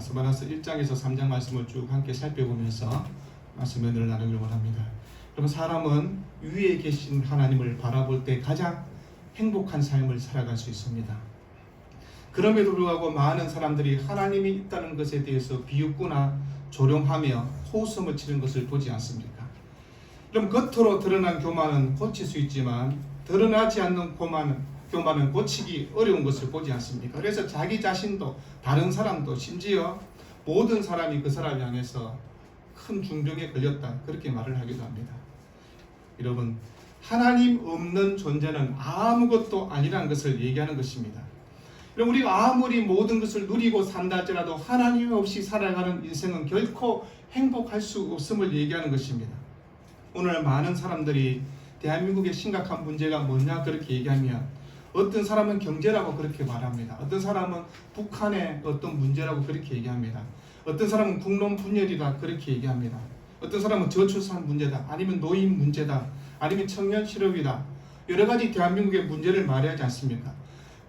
스바나서 1장에서 3장 말씀을 쭉 함께 살펴보면서 말씀을 늘 나누려고 합니다. 여러분 사람은 위에 계신 하나님을 바라볼 때 가장 행복한 삶을 살아갈 수 있습니다. 그럼에도 불구하고 많은 사람들이 하나님이 있다는 것에 대해서 비웃거나 조롱하며 호소을 치는 것을 보지 않습니까? 그럼 겉으로 드러난 교만은 고칠 수 있지만 드러나지 않는 교만은 교만은 고치기 어려운 것을 보지 않습니까? 그래서 자기 자신도 다른 사람도 심지어 모든 사람이 그 사람을 향해서 큰 중독에 걸렸다 그렇게 말을 하기도 합니다. 여러분 하나님 없는 존재는 아무것도 아니라는 것을 얘기하는 것입니다. 그럼 우리가 아무리 모든 것을 누리고 산다 할지라도 하나님 없이 살아가는 인생은 결코 행복할 수 없음을 얘기하는 것입니다. 오늘 많은 사람들이 대한민국의 심각한 문제가 뭐냐 그렇게 얘기하면 어떤 사람은 경제라고 그렇게 말합니다. 어떤 사람은 북한의 어떤 문제라고 그렇게 얘기합니다. 어떤 사람은 국론 분열이다 그렇게 얘기합니다. 어떤 사람은 저출산 문제다 아니면 노인 문제다 아니면 청년 실업이다 여러 가지 대한민국의 문제를 말하지 않습니까?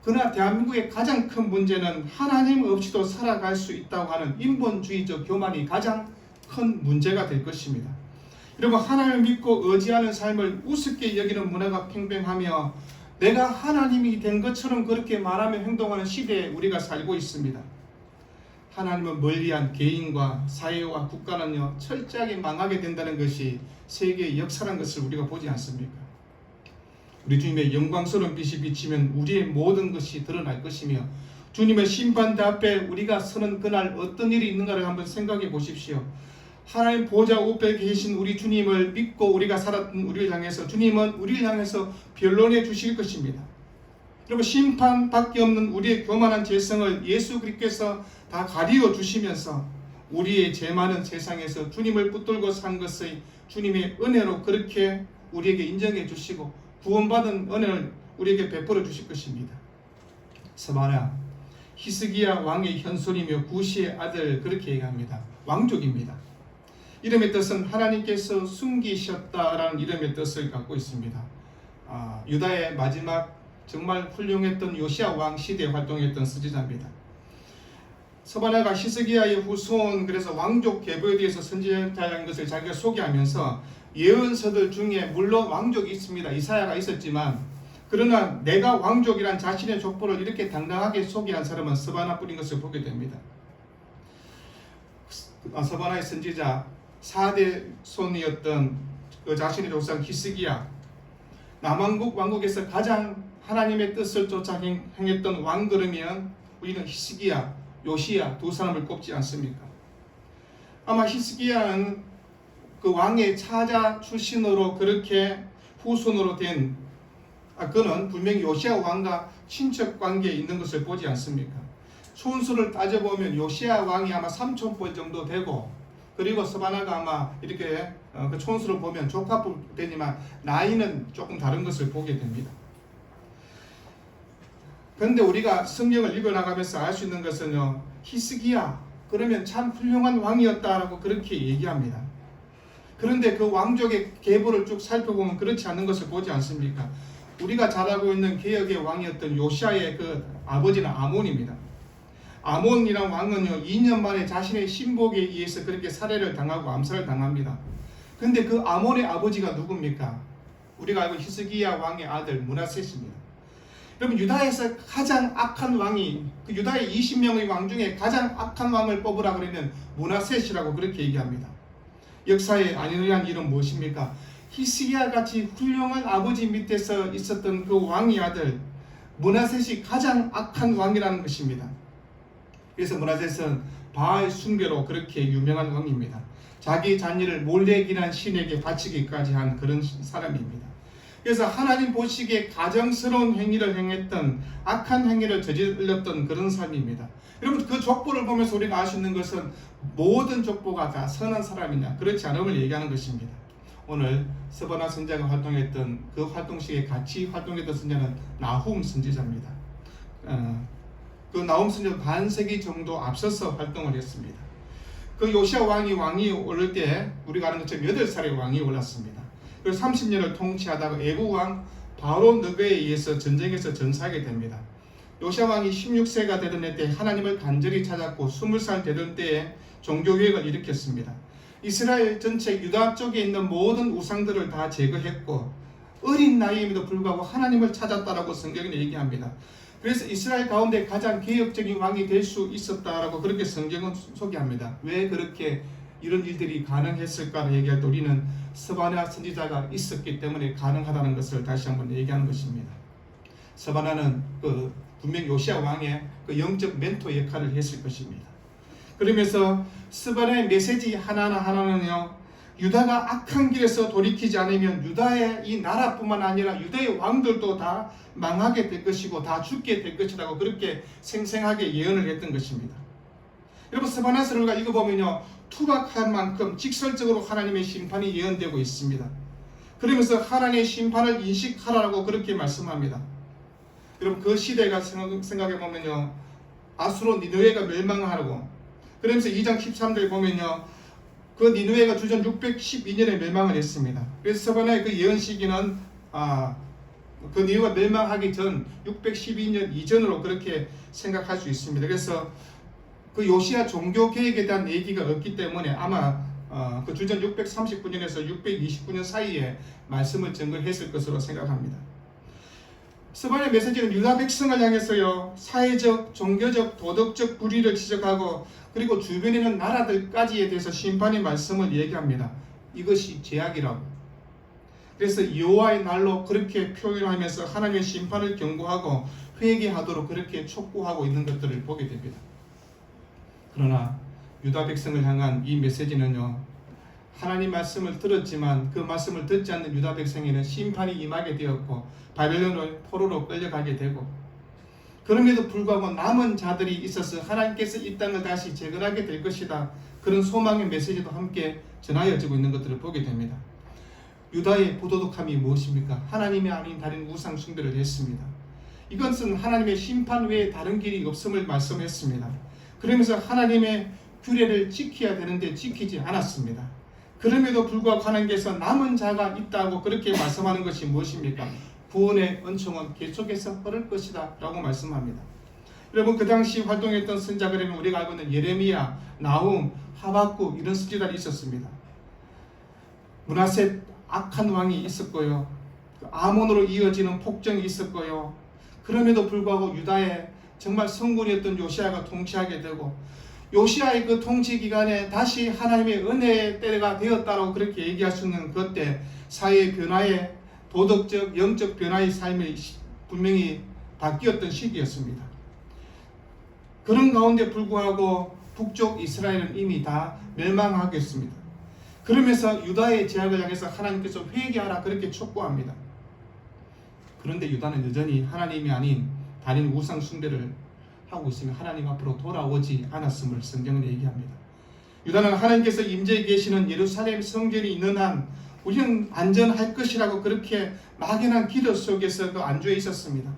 그러나 대한민국의 가장 큰 문제는 하나님 없이도 살아갈 수 있다고 하는 인본주의적 교만이 가장 큰 문제가 될 것입니다. 여러분 하나님을 믿고 의지하는 삶을 우습게 여기는 문화가 팽팽하며 내가 하나님이 된 것처럼 그렇게 말하며 행동하는 시대에 우리가 살고 있습니다. 하나님을 멀리한 개인과 사회와 국가는요 철저하게 망하게 된다는 것이 세계의 역사란 것을 우리가 보지 않습니까? 우리 주님의 영광스러운 빛이 비치면 우리의 모든 것이 드러날 것이며 주님의 심판대 앞에 우리가 서는 그날 어떤 일이 있는가를 한번 생각해 보십시오. 하나님 보좌 우편에 계신 우리 주님을 믿고 우리가 살았던 우리를 향해서 주님은 우리를 향해서 변론해 주실 것입니다. 여러분 심판밖에 없는 우리의 교만한 죄성을 예수 그리스도께서 다 가리워 주시면서 우리의 죄 많은 세상에서 주님을 붙들고 산 것의 주님의 은혜로 그렇게 우리에게 인정해 주시고 구원받은 은혜를 우리에게 베풀어 주실 것입니다. 스바냐 히스기야 왕의 현손이며 구시의 아들 그렇게 얘기합니다. 왕족입니다. 이름의 뜻은 하나님께서 숨기셨다라는 이름의 뜻을 갖고 있습니다. 아, 유다의 마지막 정말 훌륭했던 요시아 왕 시대에 활동했던 스지자입니다. 서바나가 히스기야의 후손 그래서 왕족 계보에 대해서 선지자라는 것을 자기가 소개하면서 예언서들 중에 물론 왕족이 있습니다. 이사야가 있었지만 그러나 내가 왕족이란 자신의 족보를 이렇게 당당하게 소개한 사람은 서바나뿐인 것을 보게 됩니다. 아, 서바나의 선지자 4대 손이었던 그 자신의 조상 히스기야 남왕국 왕국에서 가장 하나님의 뜻을 쫓아 행- 행했던 왕 그러면 우리는 히스기야, 요시야 두 사람을 꼽지 않습니까? 아마 히스기야는 그 왕의 차자 출신으로 그렇게 후손으로 된 아, 그는 분명히 요시야 왕과 친척 관계에 있는 것을 보지 않습니까? 손수를 따져보면 요시야 왕이 아마 삼촌뻘 정도 되고 그리고 스바나가 아마 이렇게 어, 그 촌수를 보면 조카뻘 되지만 나이는 조금 다른 것을 보게 됩니다. 그런데 우리가 성경을 읽어나가면서 알 수 있는 것은요 히스기야 그러면 참 훌륭한 왕이었다라고 그렇게 얘기합니다. 그런데 그 왕족의 계보를 쭉 살펴보면 그렇지 않는 것을 보지 않습니까? 우리가 잘 알고 있는 개혁의 왕이었던 요시아의 그 아버지는 아몬입니다. 아몬이란 왕은요 2년 만에 자신의 신복에 의해서 그렇게 살해를 당하고 암살을 당합니다. 근데 그 아몬의 아버지가 누굽니까? 우리가 알고 히스기야 왕의 아들 문하셋입니다. 여러분 유다에서 가장 악한 왕이 그 유다의 20명의 왕 중에 가장 악한 왕을 뽑으라 그러면 문하셋이라고 그렇게 얘기합니다. 역사의 아니란 이름 무엇입니까? 히스기야 같이 훌륭한 아버지 밑에서 있었던 그 왕의 아들 문하셋이 가장 악한 왕이라는 것입니다. 그래서 문하셋은 바알 숭배로 그렇게 유명한 왕입니다. 자기 자녀를 몰래기란 신에게 바치기까지 한 그런 사람입니다. 그래서 하나님 보시기에 가정스러운 행위를 행했던 악한 행위를 저질렀던 그런 삶입니다. 여러분 그 족보를 보면서 우리가 있는 것은 모든 족보가 다 선한 사람이냐 그렇지 않음을 얘기하는 것입니다. 오늘 서바나 선자가 활동했던 그 활동식에 같이 활동했던 선자는 나훔 선지자입니다. 어, 그 선자 반세기 정도 앞서서 활동을 했습니다. 그 요시아 왕이 왕이 오를 때 우리가 아는 것처럼 8살의 왕이 올랐습니다. 그리고 30년을 통치하다가 애국 왕 바로 느베에 의해서 전쟁에서 전사하게 됩니다. 요시아 왕이 16세가 되던 때 하나님을 간절히 찾았고 20살 되던 때에 종교개혁을 일으켰습니다. 이스라엘 전체 유다 쪽에 있는 모든 우상들을 다 제거했고 어린 나이임에도 불구하고 하나님을 찾았다라고 성경이 얘기합니다. 그래서 이스라엘 가운데 가장 개혁적인 왕이 될 수 있었다라고 그렇게 성경은 소개합니다. 왜 그렇게 이런 일들이 가능했을까를 얘기할 때 우리는 스바냐 선지자가 있었기 때문에 가능하다는 것을 다시 한번 얘기하는 것입니다. 스바냐는 그 분명 요시아 왕의 그 영적 멘토 역할을 했을 것입니다. 그러면서 스바냐의 메시지 하나하나 하나는요. 유다가 악한 길에서 돌이키지 않으면 유다의 이 나라뿐만 아니라 유다의 왕들도 다 망하게 될 것이고 다 죽게 될 것이라고 그렇게 생생하게 예언을 했던 것입니다. 여러분 스바냐서를 우리가 읽어보면요. 투박한 만큼 직설적으로 하나님의 심판이 예언되고 있습니다. 그러면서 하나님의 심판을 인식하라고 그렇게 말씀합니다. 여러분 그 시대가 생각해 보면요. 아수로 니느웨가 멸망하라고. 그러면서 2장 13절 보면요. 그 니누에가 주전 612년에 멸망을 했습니다. 그래서 서번의 그 예언 시기는 아, 그 니누가 멸망하기 전 612년 이전으로 그렇게 생각할 수 있습니다. 그래서 그 요시아 종교 개혁에 대한 얘기가 없기 때문에 아마 어, 그 주전 639년에서 629년 사이에 말씀을 증거했을 것으로 생각합니다. 스바냐 메시지는 유다 백성을 향해서요 사회적, 종교적, 도덕적 불의를 지적하고 그리고 주변에 있는 나라들까지에 대해서 심판의 말씀을 얘기합니다. 이것이 제약이라고. 그래서 여호와의 날로 그렇게 표현하면서 하나님의 심판을 경고하고 회개하도록 그렇게 촉구하고 있는 것들을 보게 됩니다. 그러나 유다 백성을 향한 이 메시지는요. 하나님 말씀을 들었지만 그 말씀을 듣지 않는 유다 백성에는 심판이 임하게 되었고 바벨론으로 포로로 끌려가게 되고 그럼에도 불구하고 남은 자들이 있어서 하나님께서 이 땅을 다시 재건하게 될 것이다. 그런 소망의 메시지도 함께 전하여지고 있는 것들을 보게 됩니다. 유다의 부도덕함이 무엇입니까? 하나님이 아닌 다른 우상 숭배를 했습니다. 이것은 하나님의 심판 외에 다른 길이 없음을 말씀했습니다. 그러면서 하나님의 규례를 지켜야 되는데 지키지 않았습니다. 그럼에도 불구하고 하나님께서 남은 자가 있다고 그렇게 말씀하는 것이 무엇입니까? 구원의 은총은 계속해서 흐를 것이다 라고 말씀합니다. 여러분 그 당시 활동했던 선자 그러면 우리가 알고 있는 예레미야, 나훔, 하박국 이런 선지자들이 있었습니다. 문하세 악한 왕이 있었고요. 아몬으로 이어지는 폭정이 있었고요. 그럼에도 불구하고 유다에 정말 성군이었던 요시아가 통치하게 되고 요시아의 그 통치 기간에 다시 하나님의 은혜의 때가 되었다고 그렇게 얘기할 수 있는 그때 사회의 변화에 도덕적, 영적 변화의 삶이 분명히 바뀌었던 시기였습니다. 그런 가운데 불구하고 북쪽 이스라엘은 이미 다 멸망하겠습니다. 그러면서 유다의 제약을 향해서 하나님께서 회개하라 그렇게 촉구합니다. 그런데 유다는 여전히 하나님이 아닌 다른 우상 숭배를 하고 있으며 하나님 앞으로 돌아오지 않았음을 성경은 얘기합니다. 유다는 하나님께서 임재해 계시는 예루살렘 성전이 있는 한 우리는 안전할 것이라고 그렇게 막연한 기도 속에서 그 안주해 있었습니다.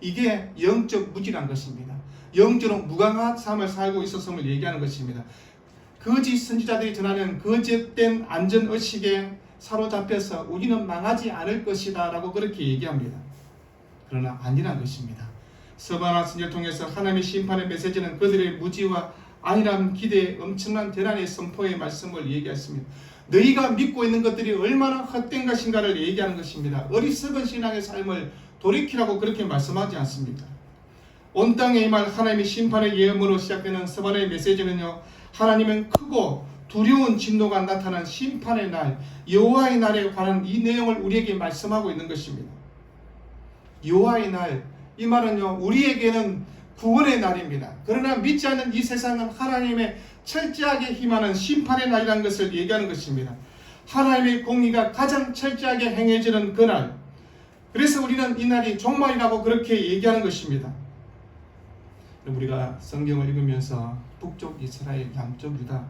이게 영적 무지란 것입니다. 영적으로 무강한 삶을 살고 있었음을 얘기하는 것입니다. 거짓 선지자들이 전하는 거짓된 안전 의식에 사로잡혀서 우리는 망하지 않을 것이다 라고 그렇게 얘기합니다. 그러나 아니란 것입니다. 서바나 선지를 통해서 하나님의 심판의 메시지는 그들의 무지와 안일함 기대에 엄청난 대란의 선포의 말씀을 얘기했습니다. 너희가 믿고 있는 것들이 얼마나 헛된 것인가를 얘기하는 것입니다. 어리석은 신앙의 삶을 돌이키라고 그렇게 말씀하지 않습니까? 온 땅에 임할 하나님의 심판의 예언으로 시작되는 서반의 메시지는요. 하나님은 크고 두려운 진노가 나타난 심판의 날, 여호와의 날에 관한 이 내용을 우리에게 말씀하고 있는 것입니다. 여호와의 날, 이 말은요. 우리에게는 구원의 날입니다. 그러나 믿지 않는 이 세상은 하나님의 철저하게 힘하는 심판의 날이라는 것을 얘기하는 것입니다. 하나님의 공의가 가장 철저하게 행해지는 그날. 그래서 우리는 이 날이 종말이라고 그렇게 얘기하는 것입니다. 우리가 성경을 읽으면서 북쪽 이스라엘, 남쪽 유다,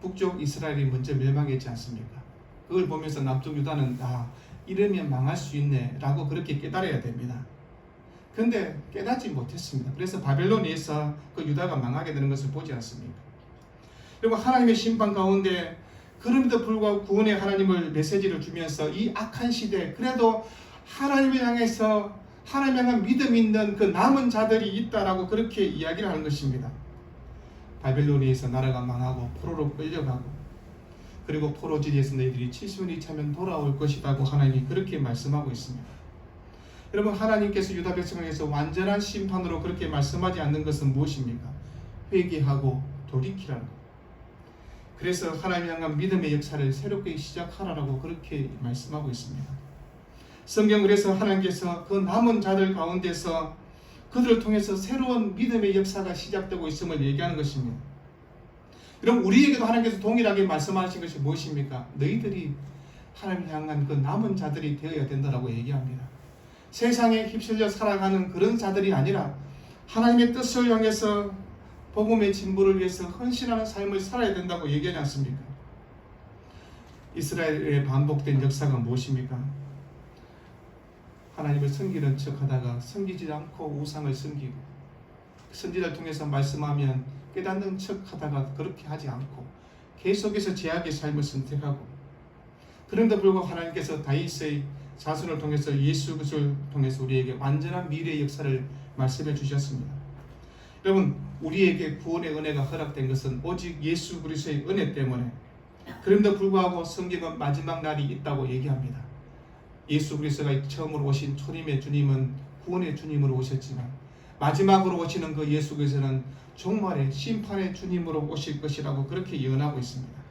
북쪽 이스라엘이 먼저 멸망했지 않습니까? 그걸 보면서 남쪽 유다는 아 이러면 망할 수 있네라고 그렇게 깨달아야 됩니다. 근데 깨닫지 못했습니다. 그래서 바벨론에서 그 유다가 망하게 되는 것을 보지 않습니까? 그리고 하나님의 심판 가운데 그럼에도 불구하고 구원의 하나님을 메시지를 주면서 이 악한 시대 그래도 하나님을 향해서 하나님 향한 믿음 있는 그 남은 자들이 있다라고 그렇게 이야기를 하는 것입니다. 바벨로니에서 나라가 망하고 포로로 끌려가고 그리고 포로지리에서 너희들이 70년이 차면 돌아올 것이라고 하나님이 그렇게 말씀하고 있습니다. 여러분 하나님께서 유다 백성에서 완전한 심판으로 그렇게 말씀하지 않는 것은 무엇입니까? 회개하고 돌이키라는 것. 그래서 하나님 향한 믿음의 역사를 새롭게 시작하라고 그렇게 말씀하고 있습니다. 성경 그래서 하나님께서 그 남은 자들 가운데서 그들을 통해서 새로운 믿음의 역사가 시작되고 있음을 얘기하는 것입니다. 그럼 우리에게도 하나님께서 동일하게 말씀하신 것이 무엇입니까? 너희들이 하나님 향한 그 남은 자들이 되어야 된다라고 얘기합니다. 세상에 휩쓸려 살아가는 그런 자들이 아니라 하나님의 뜻을 향해서 복음의 진보를 위해서 헌신하는 삶을 살아야 된다고 얘기하지 않습니까? 이스라엘의 반복된 역사가 무엇입니까? 하나님을 섬기는 척 하다가 섬기지 않고 우상을 섬기고 선지자를 통해서 말씀하면 깨닫는 척 하다가 그렇게 하지 않고 계속해서 제약의 삶을 선택하고 그런데 불구하고 하나님께서 다윗의 자손을 통해서 예수 그리스도를 통해서 우리에게 완전한 미래의 역사를 말씀해 주셨습니다. 여러분 우리에게 구원의 은혜가 허락된 것은 오직 예수 그리스도의 은혜 때문에 그런데 불구하고 성경은 마지막 날이 있다고 얘기합니다. 예수 그리스도가 처음으로 오신 초림의 주님은 구원의 주님으로 오셨지만 마지막으로 오시는 그 예수 그리스도는 종말의 심판의 주님으로 오실 것이라고 그렇게 예언하고 있습니다.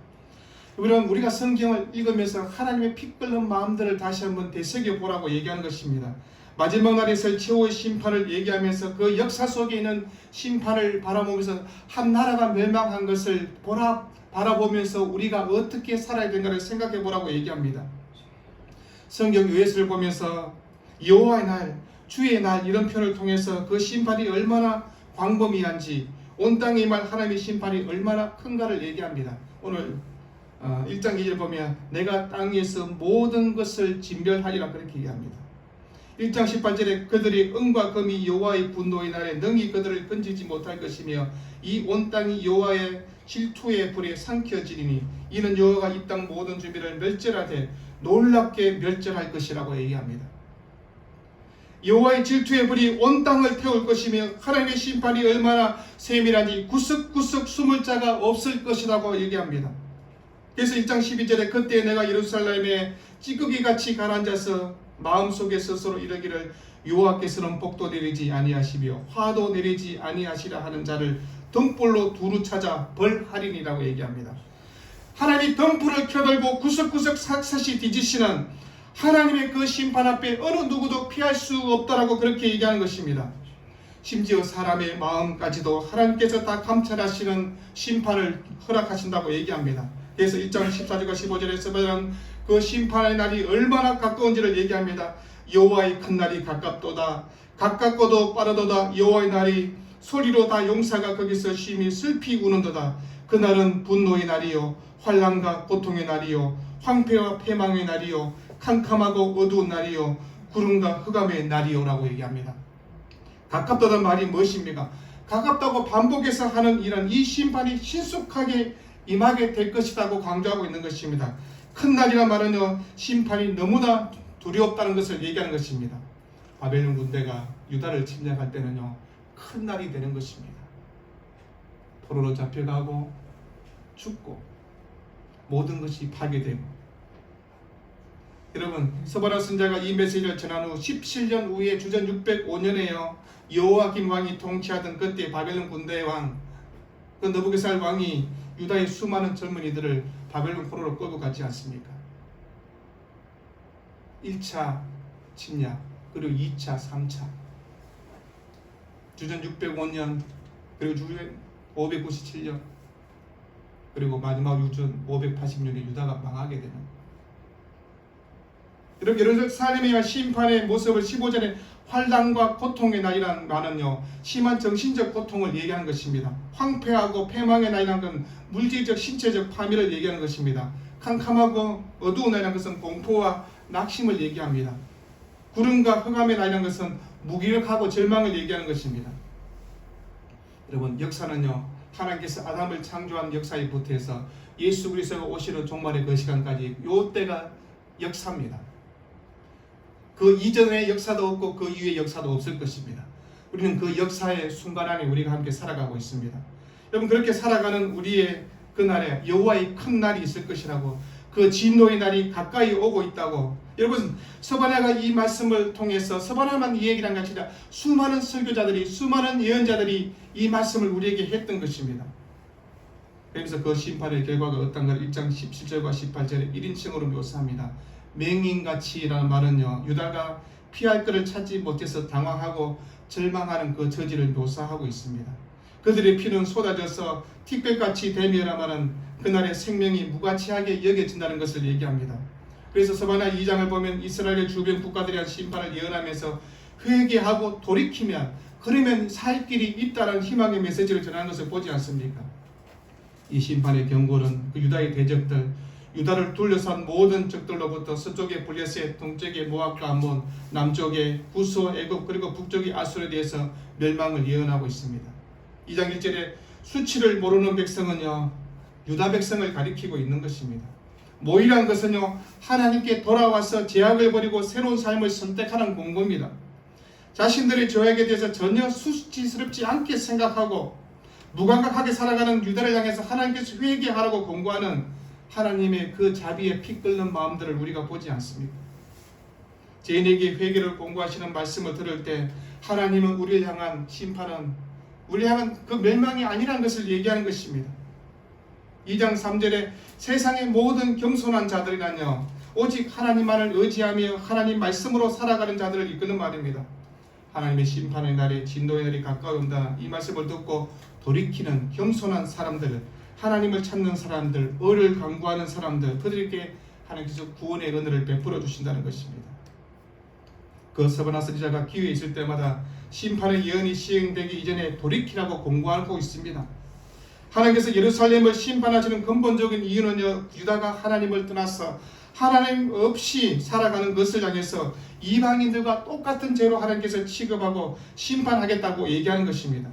여러분 우리가 성경을 읽으면서 하나님의 피 끓는 마음들을 다시 한번 되새겨 보라고 얘기하는 것입니다. 마지막 날에서 최후의 심판을 얘기하면서 그 역사 속에 있는 심판을 바라보면서 한 나라가 멸망한 것을 보라 바라보면서 우리가 어떻게 살아야 되는가를 생각해 보라고 얘기합니다. 성경 US를 보면서 여호와의 날, 주의 날 이런 표현을 통해서 그 심판이 얼마나 광범위한지 온 땅에 임할 하나님의 심판이 얼마나 큰가를 얘기합니다. 오늘 어, 1장 2절 보면 내가 땅에서 모든 것을 진멸하리라 그렇게 얘기합니다. 1장 18절에 그들이 은과 금이 여호와의 분노의 날에 능히 그들을 건지지 못할 것이며 이 온 땅이 여호와의 질투의 불에 삼켜지리니 이는 여호와가 이 땅 모든 주민을 멸절하되 놀랍게 멸절할 것이라고 얘기합니다. 여호와의 질투의 불이 온 땅을 태울 것이며 하나님의 심판이 얼마나 세밀한지 구석구석 숨을 자가 없을 것이라고 얘기합니다. 그래서 1장 12절에 그때 내가 예루살렘에 찌꺼기 같이 가라앉아서 마음속에 스스로 이르기를 여호와께서는 복도 내리지 아니하시며 화도 내리지 아니하시라 하는 자를 등불로 두루 찾아 벌하리니라고 얘기합니다. 하나님이 등불을 켜들고 구석구석 샅샅이 뒤지시는 하나님의 그 심판 앞에 어느 누구도 피할 수 없다라고 그렇게 얘기하는 것입니다. 심지어 사람의 마음까지도 하나님께서 다 감찰하시는 심판을 허락하신다고 얘기합니다. 그래서 1장 14절과 15절에서 보면 그 심판의 날이 얼마나 가까운지를 얘기합니다. 여호와의 큰 날이 가깝도다. 가깝고도 빠르도다. 여호와의 날이 소리로 다 용사가 거기서 심히 슬피 우는도다. 그날은 분노의 날이요 환란과 고통의 날이요 황폐와 패망의 날이요 캄캄하고 어두운 날이요 구름과 흑암의 날이요라고 얘기합니다. 가깝다는 말이 무엇입니까? 가깝다고 반복해서 하는 이런 이 심판이 신속하게 임하게 될 것이라고 강조하고 있는 것입니다. 큰 날이란 말은요 심판이 너무나 두렵다는 것을 얘기하는 것입니다. 바벨론 군대가 유다를 침략할 때는요 큰 날이 되는 것입니다. 포로로 잡혀가고 죽고 모든 것이 파괴되고 여러분 서바라 선자가 이 메시지를 전한 후 17년 후에 주전 605년에요 여호와김 왕이 통치하던 그때 바벨론 군대의 왕그 너부게살 왕이 유다의 수많은 젊은이들을 바벨론 포로로 끌고 갔지 않습니까? 1차 침략 그리고 2차 3차 주전 605년 그리고 주전 597년 그리고 마지막 유전 580년에 유다가 망하게 되는 이렇게 예루살렘의 심판의 모습을 15절에 환란과 고통의 날이라는 말은요 심한 정신적 고통을 얘기하는 것입니다. 황폐하고 패망의 날이라는 건 물질적 신체적 파멸을 얘기하는 것입니다. 캄캄하고 어두운 날이라는 것은 공포와 낙심을 얘기합니다. 구름과 흑암의 날이라는 것은 무기력하고 절망을 얘기하는 것입니다. 여러분 역사는요 하나님께서 아담을 창조한 역사에 부터해서 예수 그리스도가 오시는 종말의 그 시간까지 요 때가 역사입니다. 그 이전의 역사도 없고 그 이후의 역사도 없을 것입니다. 우리는 그 역사의 순간 안에 우리가 함께 살아가고 있습니다. 여러분 그렇게 살아가는 우리의 그날에 여호와의 큰 날이 있을 것이라고 그 진노의 날이 가까이 오고 있다고 여러분 서바나가 이 말씀을 통해서 서바나만 이 얘기를 한 것이 아니라 수많은 설교자들이 수많은 예언자들이 이 말씀을 우리에게 했던 것입니다. 그래서 그 심판의 결과가 어떤가 1장 17절과 18절에 1인칭으로 묘사합니다. 맹인같이라는 말은요 유다가 피할 것을 찾지 못해서 당황하고 절망하는 그 처지를 묘사하고 있습니다. 그들의 피는 쏟아져서 티끌같이 대멸하면은 그날의 생명이 무가치하게 여겨진다는 것을 얘기합니다. 그래서 서바나 2장을 보면 이스라엘의 주변 국가들에 대한 심판을 예언하면서 회개하고 돌이키면 그러면 살 길이 있다는 희망의 메시지를 전하는 것을 보지 않습니까? 이 심판의 경고는 그 유다의 대적들, 유다를 둘러싼 모든 적들로부터 서쪽의 블레셋, 동쪽의 모압과 암몬, 남쪽의 구소, 애굽 그리고 북쪽의 아수르에 대해서 멸망을 예언하고 있습니다. 2장 1절에 수치를 모르는 백성은요 유다 백성을 가리키고 있는 것입니다. 모이란 것은요 하나님께 돌아와서 제약을 버리고 새로운 삶을 선택하는 공고입니다. 자신들의 죄악에 대해서 전혀 수치스럽지 않게 생각하고 무감각하게 살아가는 유다를 향해서 하나님께서 회개하라고 공고하는 하나님의 그 자비에 피 끓는 마음들을 우리가 보지 않습니까? 죄인에게 회개를 공고하시는 말씀을 들을 때 하나님은 우리를 향한 심판은 우리 향한 그 멸망이 아니라는 것을 얘기하는 것입니다. 2장 3절에 세상의 모든 겸손한 자들이란요 오직 하나님만을 의지하며 하나님 말씀으로 살아가는 자들을 이끄는 말입니다. 하나님의 심판의 날에 진노의 날이 가까운다 이 말씀을 듣고 돌이키는 겸손한 사람들 하나님을 찾는 사람들 의를 강구하는 사람들 그들에게 하나님께서 구원의 은혜를 베풀어 주신다는 것입니다. 그 서바나 선지자가 기회 있을 때마다 심판의 예언이 시행되기 이전에 돌이키라고 공고하고 있습니다. 하나님께서 예루살렘을 심판하시는 근본적인 이유는요 유다가 하나님을 떠나서 하나님 없이 살아가는 것을 향해서 이방인들과 똑같은 죄로 하나님께서 취급하고 심판하겠다고 얘기하는 것입니다.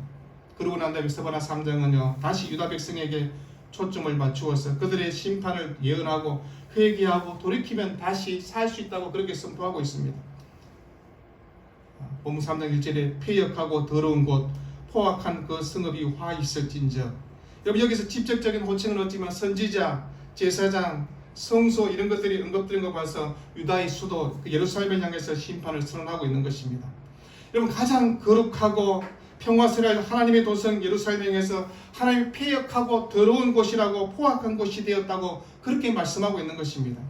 그러고 난 다음에 서바나 3장은요 다시 유다 백성에게 초점을 맞추어서 그들의 심판을 예언하고 회개하고 돌이키면 다시 살 수 있다고 그렇게 선포하고 있습니다. 본문 3장 1절에 폐역하고 더러운 곳 포악한 그 성읍이 화 있을진저 여러분 여기서 직접적인 호칭은 없지만 선지자, 제사장, 성소 이런 것들이 언급되는 거 봐서 유다의 수도 그 예루살렘을 향해서 심판을 선언하고 있는 것입니다. 여러분 가장 거룩하고 평화스러운 하나님의 도성 예루살렘에서 하나님 폐역하고 더러운 곳이라고 포악한 곳이 되었다고 그렇게 말씀하고 있는 것입니다.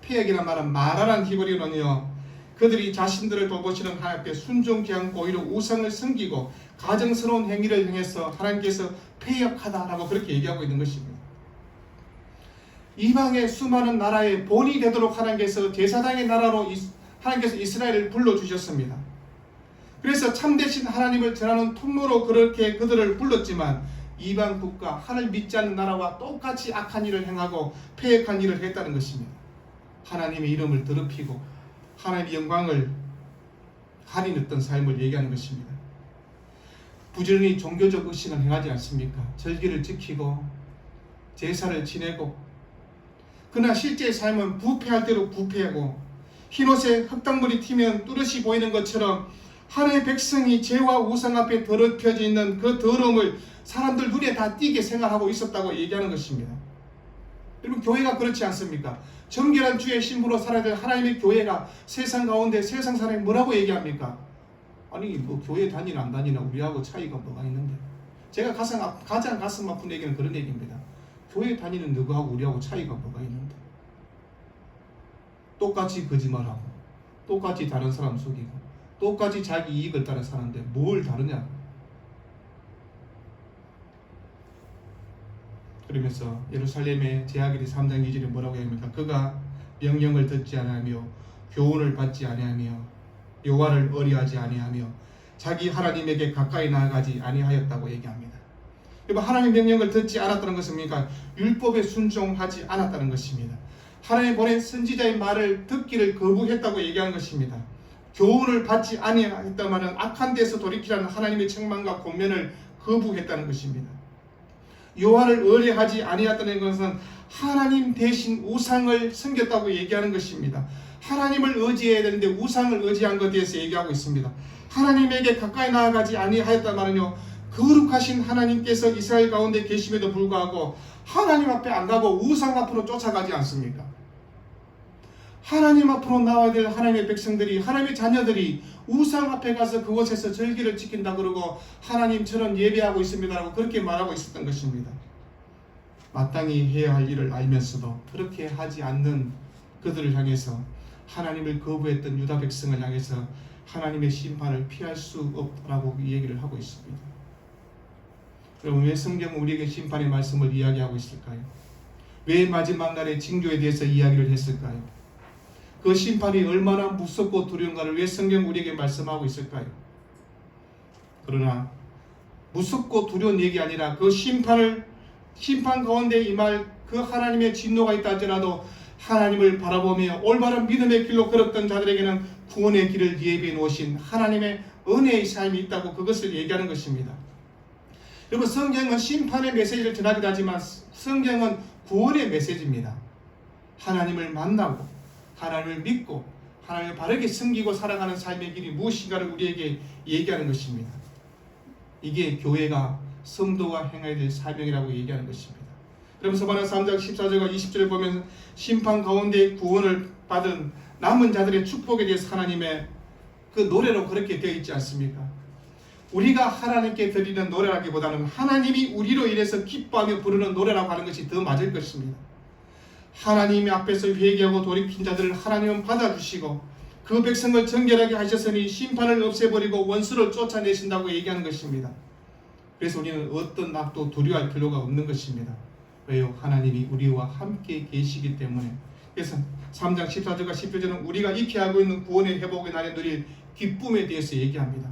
폐역이란 말은 말하란 히브리어는요. 그들이 자신들을 돌보시는 하나님께 순종케 않고 오히려 우상을 섬기고 가정스러운 행위를 행해서 하나님께서 폐역하다라고 그렇게 얘기하고 있는 것입니다. 이방의 수많은 나라의 본이 되도록 하나님께서 제사장의 나라로 하나님께서 이스라엘을 불러주셨습니다. 그래서 참되신 하나님을 전하는 통로로 그렇게 그들을 불렀지만 이방 국가 하나님 믿지 않는 나라와 똑같이 악한 일을 행하고 폐역한 일을 했다는 것입니다. 하나님의 이름을 더럽히고 하나님의 영광을 가리냈던 삶을 얘기하는 것입니다. 부지런히 종교적 의식을 행하지 않습니까? 절기를 지키고 제사를 지내고 그러나 실제 삶은 부패할 대로 부패하고 흰옷에 흙탕물이 튀면 뚜렷이 보이는 것처럼 하나님의 백성이 죄와 우상 앞에 더럽혀져 있는 그 더러움을 사람들 눈에 다 띄게 생각하고 있었다고 얘기하는 것입니다. 여러분 교회가 그렇지 않습니까? 정결한 주의 신부로 살아야 될 하나님의 교회가 세상 가운데 세상 사람이 뭐라고 얘기합니까? 아니 뭐 교회 다니나 안 다니나 우리하고 차이가 뭐가 있는데 제가 가장, 가장 가슴 아픈 얘기는 그런 얘기입니다. 교회 다니는 너하고 우리하고 차이가 뭐가 있는데 똑같이 거짓말하고 똑같이 다른 사람 속이고 똑같이 자기 이익을 따라 사는데 뭘 다르냐 그러면서 예루살렘의 제아기리 3장 2절에 뭐라고 합니까? 그가 명령을 듣지 아니하며 교훈을 받지 아니하며 여호와를 의리하지 아니하며 자기 하나님에게 가까이 나아가지 아니하였다고 얘기합니다. 여러분 하나님 명령을 듣지 않았다는 것은 뭡니까? 율법에 순종하지 않았다는 것입니다. 하나님 보낸 선지자의 말을 듣기를 거부했다고 얘기하는 것입니다. 교훈을 받지 아니했다마는 악한 데서 돌이키라는 하나님의 책망과 권면을 거부했다는 것입니다. 요한을 의뢰하지 아니했다는 것은 하나님 대신 우상을 섬겼다고 얘기하는 것입니다. 하나님을 의지해야 되는데 우상을 의지한 것에 대해서 얘기하고 있습니다. 하나님에게 가까이 나아가지 아니하였다마는요. 거룩하신 하나님께서 이스라엘 가운데 계심에도 불구하고 하나님 앞에 안 가고 우상 앞으로 쫓아가지 않습니까? 하나님 앞으로 나와야 될 하나님의 백성들이 하나님의 자녀들이 우상 앞에 가서 그곳에서 절기를 지킨다 그러고 하나님처럼 예배하고 있습니다라고 그렇게 말하고 있었던 것입니다. 마땅히 해야 할 일을 알면서도 그렇게 하지 않는 그들을 향해서 하나님을 거부했던 유다 백성을 향해서 하나님의 심판을 피할 수 없다라고 얘기를 하고 있습니다. 여러분 왜 성경은 우리에게 심판의 말씀을 이야기하고 있을까요? 왜 마지막 날의 징조에 대해서 이야기를 했을까요? 그 심판이 얼마나 무섭고 두려운가를 왜 성경 우리에게 말씀하고 있을까요? 그러나 무섭고 두려운 얘기 아니라 그 심판을 심판 가운데 임할 그 하나님의 진노가 있다 할지라도 하나님을 바라보며 올바른 믿음의 길로 걸었던 자들에게는 구원의 길을 예비해 놓으신 하나님의 은혜의 삶이 있다고 그것을 얘기하는 것입니다. 여러분 성경은 심판의 메시지를 전하기도 하지만 성경은 구원의 메시지입니다. 하나님을 만나고 하나님을 믿고 하나님을 바르게 섬기고 살아가는 삶의 길이 무엇인가를 우리에게 얘기하는 것입니다. 이게 교회가 성도가 행해야 될 사명이라고 얘기하는 것입니다. 그러면서 바나 3장 14절과 20절을 보면 심판 가운데 구원을 받은 남은 자들의 축복에 대해서 하나님의 그 노래로 그렇게 되어 있지 않습니까? 우리가 하나님께 드리는 노래라기보다는 하나님이 우리로 인해서 기뻐하며 부르는 노래라고 하는 것이 더 맞을 것입니다. 하나님 앞에서 회개하고 돌이킨 자들을 하나님은 받아주시고 그 백성을 정결하게 하셨으니 심판을 없애버리고 원수를 쫓아내신다고 얘기하는 것입니다. 그래서 우리는 어떤 낙도 두려워할 필요가 없는 것입니다. 왜요? 하나님이 우리와 함께 계시기 때문에. 그래서 3장 14절과 15절은 우리가 익히 알고 있는 구원의 회복의 날에 누릴 기쁨에 대해서 얘기합니다.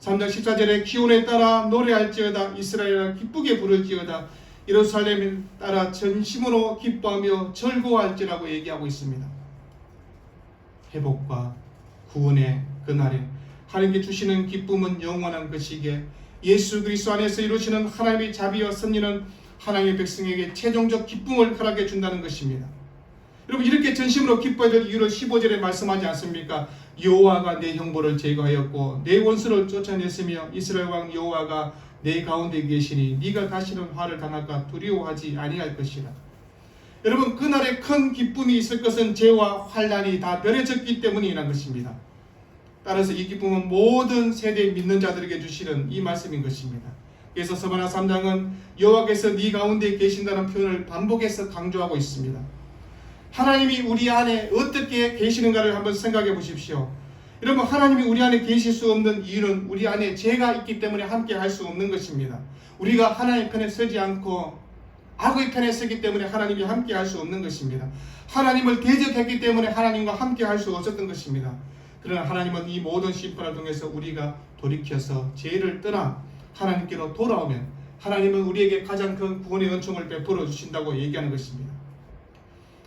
3장 14절에 기온에 따라 노래할지어다 이스라엘아 기쁘게 부를지어다 예루살렘을 따라 전심으로 기뻐하며 즐거워할지라고 얘기하고 있습니다. 회복과 구원의 그날에 하나님께 주시는 기쁨은 영원한 것이기에 예수 그리스도 안에서 이루시는 하나님의 자비와 섭리는 하나님의 백성에게 최종적 기쁨을 허락해 준다는 것입니다. 여러분 이렇게 전심으로 기뻐야 될 이유를 15절에 말씀하지 않습니까? 여호와가 내 형벌을 제거하였고 내 원수를 쫓아냈으며 이스라엘 왕 여호와가 내 가운데 계시니 네가 다시는 화를 당할까 두려워하지 아니할 것이라. 여러분 그날에 큰 기쁨이 있을 것은 죄와 환란이 다 변해졌기 때문이라는 것입니다. 따라서 이 기쁨은 모든 세대 믿는 자들에게 주시는 이 말씀인 것입니다. 그래서 서바나 3장은 여호와께서 네 가운데 계신다는 표현을 반복해서 강조하고 있습니다. 하나님이 우리 안에 어떻게 계시는가를 한번 생각해 보십시오. 여러분 하나님이 우리 안에 계실 수 없는 이유는 우리 안에 죄가 있기 때문에 함께 할 수 없는 것입니다. 우리가 하나님 편에 서지 않고 악의 편에 서기 때문에 하나님이 함께 할 수 없는 것입니다. 하나님을 대적했기 때문에 하나님과 함께 할 수 없었던 것입니다. 그러나 하나님은 이 모든 심판을 통해서 우리가 돌이켜서 죄를 떠나 하나님께로 돌아오면 하나님은 우리에게 가장 큰 구원의 은총을 베풀어 주신다고 얘기하는 것입니다.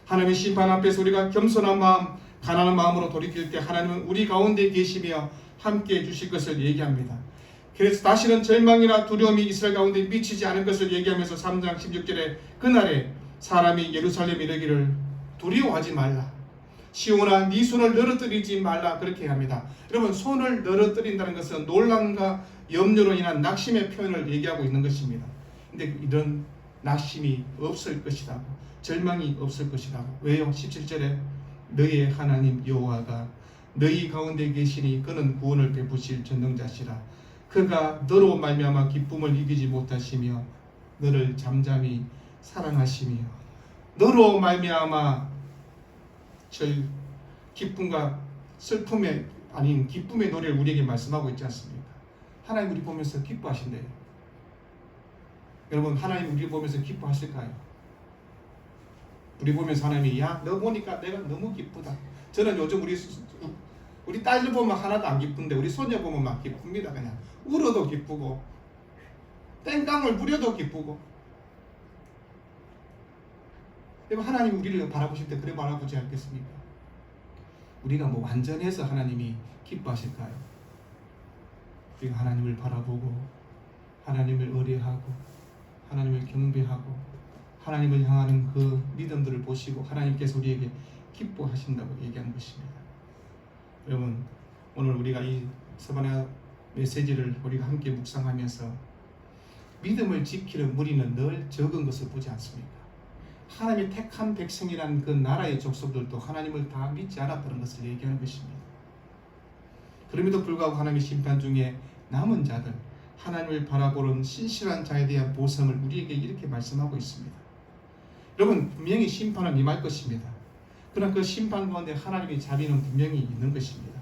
하나님의 심판 앞에서 우리가 겸손한 마음, 가난한 마음으로 돌이킬 때 하나님은 우리 가운데 계시며 함께 해 주실 것을 얘기합니다. 그래서 다시는 절망이나 두려움이 이스라엘 가운데 미치지 않을 것을 얘기하면서 3장 16절에 그날에 사람이 예루살렘 이르기를 두려워하지 말라. 시온아 네 손을 늘어뜨리지 말라 그렇게 합니다. 여러분 손을 늘어뜨린다는 것은 논란과 염려로 인한 낙심의 표현을 얘기하고 있는 것입니다. 근데 이런 낙심이 없을 것이라고 절망이 없을 것이라고 왜요? 17절에 너희의 하나님 여호와가 너희 가운데 계시니 그는 구원을 베푸실 전능자시라 그가 너로 말미암아 기쁨을 이기지 못하시며 너를 잠잠히 사랑하시며 너로 말미암아 절 기쁨과 슬픔의 아닌 기쁨의 노래를 우리에게 말씀하고 있지 않습니까? 하나님 우리 보면서 기뻐하신대요. 여러분 하나님 우리 보면서 기뻐하실까요? 우리 보면서 하나님이 야 너 보니까 내가 너무 기쁘다. 저는 요즘 우리 우리 딸들 보면 하나도 안 기쁜데 우리 손녀 보면 막 기쁩니다. 그냥 울어도 기쁘고 땡깡을 부려도 기쁘고. 여러분 하나님 우리를 바라보실 때 그래 바라보지 않겠습니까? 우리가 뭐 완전해서 하나님이 기뻐하실까요? 우리가 하나님을 바라보고 하나님을 의뢰하고 하나님을 경배하고 하나님을 향하는 그 믿음들을 보시고 하나님께서 우리에게 기뻐하신다고 얘기하는 것입니다. 여러분 오늘 우리가 이 서바나 메시지를 우리가 함께 묵상하면서 믿음을 지키는 무리는 늘 적은 것을 보지 않습니까? 하나님의 택한 백성이라는 그 나라의 족속들도 하나님을 다 믿지 않았다는 것을 얘기하는 것입니다. 그럼에도 불구하고 하나님의 심판 중에 남은 자들, 하나님을 바라보는 신실한 자에 대한 보상을 우리에게 이렇게 말씀하고 있습니다. 여러분 분명히 심판은 임할 것입니다. 그러나 그 심판 가운데 하나님의 자비는 분명히 있는 것입니다.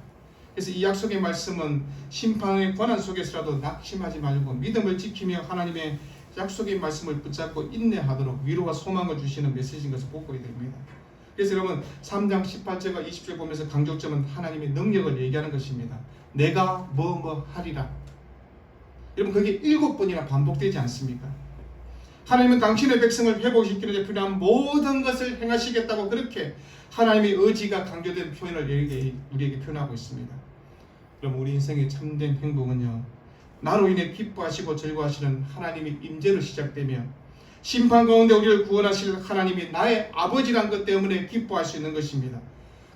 그래서 이 약속의 말씀은 심판의 권한 속에서라도 낙심하지 말고 믿음을 지키며 하나님의 약속의 말씀을 붙잡고 인내하도록 위로와 소망을 주시는 메시지인 것을 보고야 됩니다. 그래서 여러분 3장 18절과 20절 보면서 강조점은 하나님의 능력을 얘기하는 것입니다. 내가 뭐뭐 하리라. 여러분 그게 일곱 번이나 반복되지 않습니까? 하나님은 당신의 백성을 회복시키는 데 필요한 모든 것을 행하시겠다고 그렇게 하나님의 의지가 강조된 표현을 우리에게, 우리에게 표현하고 있습니다. 그럼 우리 인생의 참된 행복은요. 나로 인해 기뻐하시고 즐거워하시는 하나님의 임재로 시작되며 심판 가운데 우리를 구원하실 하나님이 나의 아버지란 것 때문에 기뻐할 수 있는 것입니다.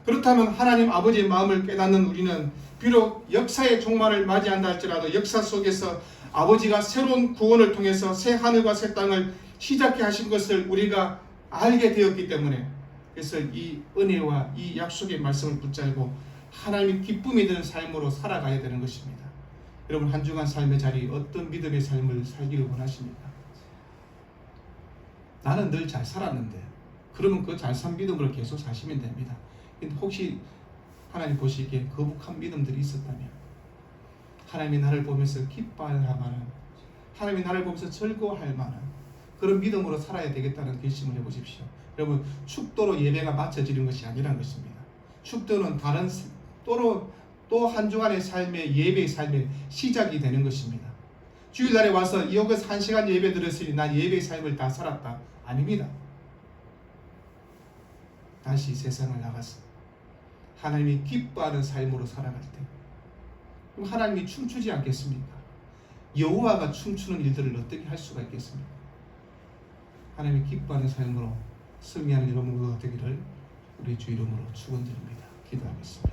그렇다면 하나님 아버지의 마음을 깨닫는 우리는 비록 역사의 종말을 맞이한다 할지라도 역사 속에서 아버지가 새로운 구원을 통해서 새 하늘과 새 땅을 시작해 하신 것을 우리가 알게 되었기 때문에 그래서 이 은혜와 이 약속의 말씀을 붙잡고 하나님이 기쁨이 되는 삶으로 살아가야 되는 것입니다. 여러분 한 주간 삶의 자리 어떤 믿음의 삶을 살기를 원하십니까? 나는 늘 잘 살았는데 그러면 그 잘 산 믿음으로 계속 사시면 됩니다. 혹시 하나님 보시기에 거북한 믿음들이 있었다면 하나님이 나를 보면서 기뻐할 만한 하나님이 나를 보면서 즐거워할 만한 그런 믿음으로 살아야 되겠다는 결심을 해보십시오. 여러분 축도로 예배가 마쳐지는 것이 아니라는 것입니다. 축도는 다른 또로 또 한 주간의 삶의 예배의 삶의 시작이 되는 것입니다. 주일날에 와서 이어서 한 시간 예배 드렸으니 난 예배의 삶을 다 살았다. 아닙니다. 다시 세상을 나가서 하나님이 기뻐하는 삶으로 살아갈 때 그럼 하나님이 춤추지 않겠습니까? 여호와가 춤추는 일들을 어떻게 할 수가 있겠습니까? 하나님이 기뻐하는 삶으로 승리하는 여러분과 되기를 우리 주 이름으로 축원드립니다. 기도하겠습니다.